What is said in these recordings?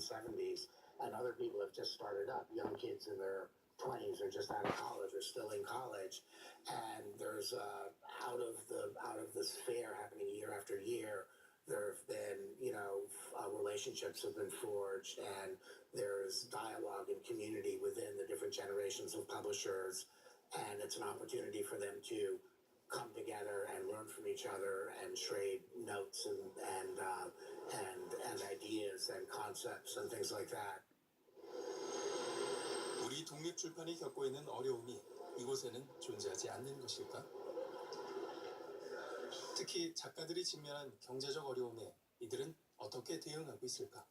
70s, and other people have just started up. Young kids in their 20s are just out of college or still in college, and there's uh, out of the out of this fair happening year after year. There have been, you know, uh, relationships have been forged, and there's dialogue and community within the different generations of publishers, and it's an opportunity for them to come together and learn from each other and trade notes and and concepts and things like that. 우리 독립 출판이 겪고 있는 어려움이 이곳에는 존재하지 않는 것일까? 특히 작가들이 직면한 경제적 어려움에 이들은 어떻게 대응하고 있을까?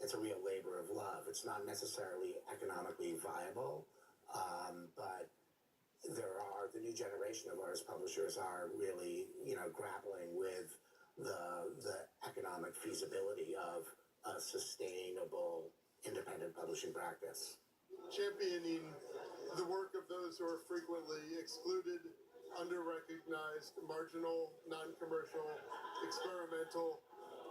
It's a real labor of love. It's not necessarily economically viable, um, but there are the new generation of artist publishers are really you know grappling with the the economic feasibility of a sustainable independent publishing practice. championing the work of those who are frequently excluded, under-recognized, marginal, non-commercial, experimental,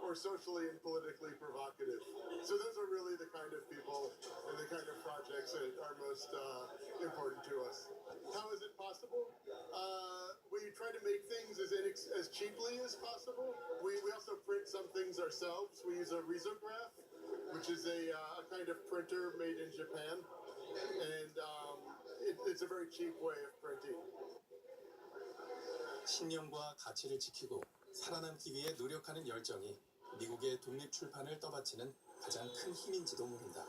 or socially and politically provocative. So those are really the kind of people and the kind of projects that are most uh, important to us. How is it possible? Uh, we try to make things as as cheaply as possible. We, we also print some things ourselves. We use a risograph, which is a, uh, a kind of printer made in Japan, and um, it, it's a very cheap way of printing. 신념과 가치를 지키고 살아남기 위해 노력하는 열정이 미국의 독립 출판을 떠받치는 가장 큰 힘인지도 모른다.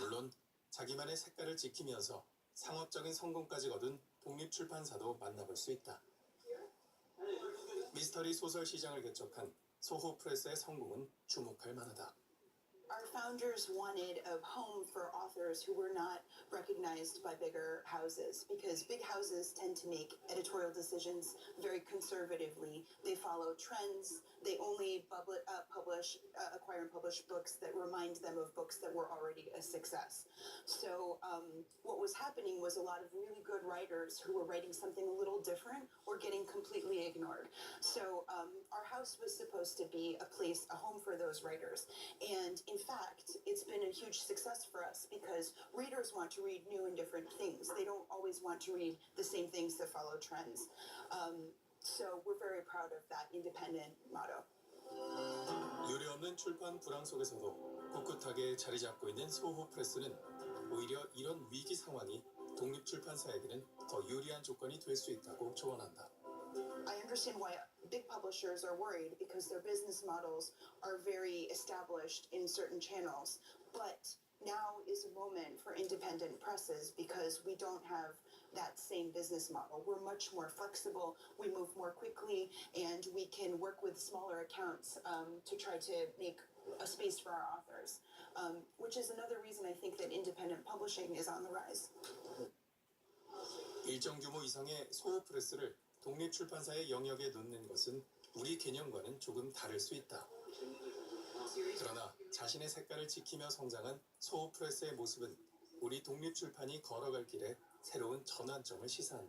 물론 자기만의 색깔을 지키면서 상업적인 성공까지 거둔 독립 출판사도 만나볼 수 있다. 미스터리 소설 시장을 개척한 소호 프레스의 성공은 주목할 만하다. Founders wanted a home for authors who were not recognized by bigger houses because big houses tend to make editorial decisions very conservatively. They follow trends. They only bubble, uh, publish, uh, acquire and publish books that remind them of books that were already a success. So, um, what was happening was a lot of really good writers who were writing something a little different were getting completely ignored. So, um, our house was supposed to be a place, a home for those writers. And in fact, it's been a huge success for us because readers want to read new and different things. They don't always want to read the same things that follow trends. Um, so we're very proud of that independent motto. 유례없는 출판 불황 속에서도 꿋꿋하게 자리 잡고 있는 소호 프레스는 오히려 이런 위기 상황이 독립 출판사에게는 더 유리한 조건이 될 수 있다고 조언한다. I understand why big publishers are worried because their business models are very established in certain channels. But now is a moment for independent presses because we don't have that same business model. We're much more flexible, we move more quickly, and we can work with smaller accounts um, to try to make a space for our authors, um, which is another reason I think that independent publishing is on the rise. 일정 규모 이상의 소호 프레스를 독립 출판사의 영역에 놓는 것은 우리 개념과는 조금 다를 수 있다. 그러나 자신의 색깔을 지키며 성장한 소호 프레스의 모습은 우리 독립 출판이 걸어갈 길에 새로운 전환점을 시사한다.